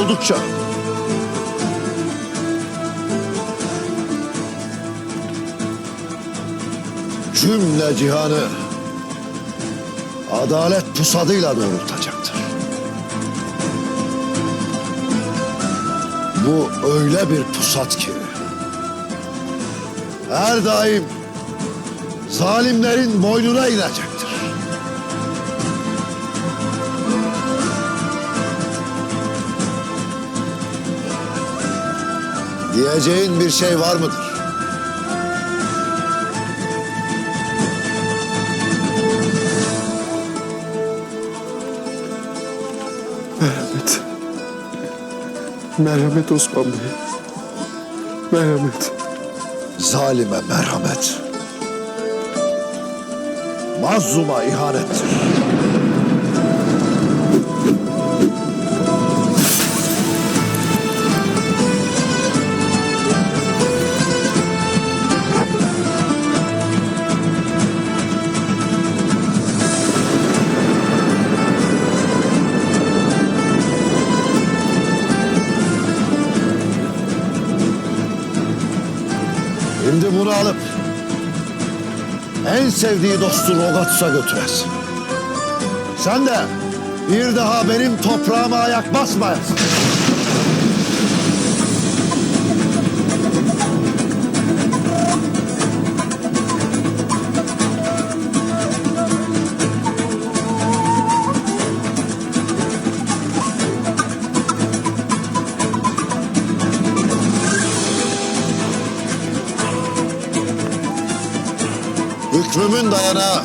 oldukça cümle cihanı adalet pusadıyla doğrultacaktır. Bu öyle bir pusat ki her daim zalimlerin boynuna inecektir. Diyeceğin bir şey var mıdır? Merhamet. Merhamet Osman Bey. Merhamet. Zalime merhamet. Mazluma ihanettir. Şimdi bunu alıp en sevdiği dostu Rogatus'a götüresin. Sen de bir daha benim toprağıma ayak basmayasın. Hükmümün dayanağı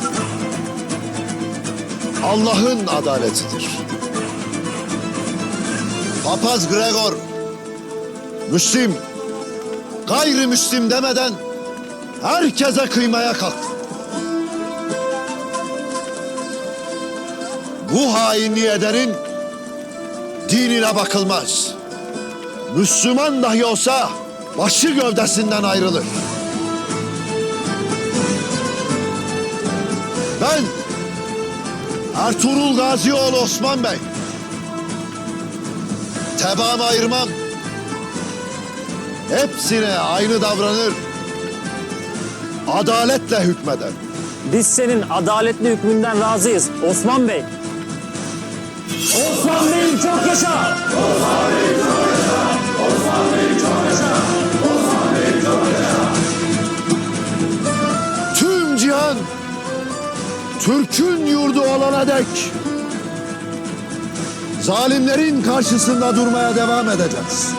Allah'ın adaletidir. Papaz Gregor, Müslim, gayrimüslim demeden herkese kıymaya kalktı. Bu hainliği edenin dinine bakılmaz. Müslüman dahi olsa başı gövdesinden ayrılır. Ben Ertuğrul Gazioğlu Osman Bey. Tebaamı ayırmam. Hepsine aynı davranır. Adaletle hükmeder. Biz senin adaletli hükmünden razıyız Osman Bey. Osman Bey çok yaşa! Tüm Türk'ün yurdu olana dek zalimlerin karşısında durmaya devam edeceğiz.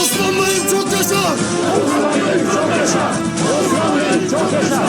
Osman Bey'im çok yaşa! Çok yaşa!